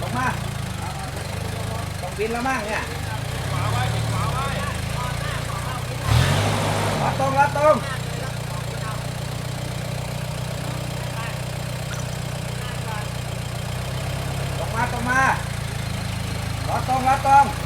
ตรงมาต้องบินแล้วมั่งเนี่ยรับตรงรับตรงตรงมาตรงมารับตรงรับตรง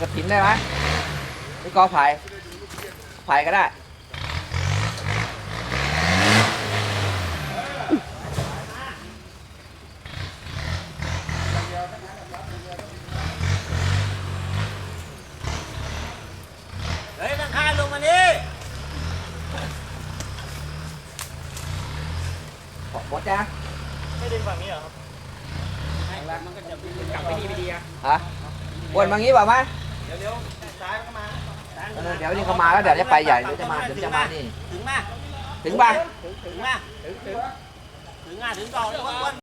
ถังเลยต้นตะลุไม่ได้ต้นนู้นต้นนู้นอะอะไรเงี้ยเรากระถินได้ไหมนี่กอไผ่ไผ่ก็ได้เฮ้ยข้างๆลงมานี่หมดจ้ะไม่ดึงฝั่งนี้เหรอครับมันก็จะกลับไปดีไปดีอะฮะวนมางี้เปล่าไหมเดี๋ยว เดี๋ยวซ้ายมันก็มาซ้ายเออเดี๋ยวนี่เขามาแล้วเดี๋ยวจะไปใหญ่เดี๋ยวจะมาเดี๋ยวจะมานี่ ถึงมาถึงป่ะ ถึงมาถึงถึงถึงอะถึงต่ออ้วน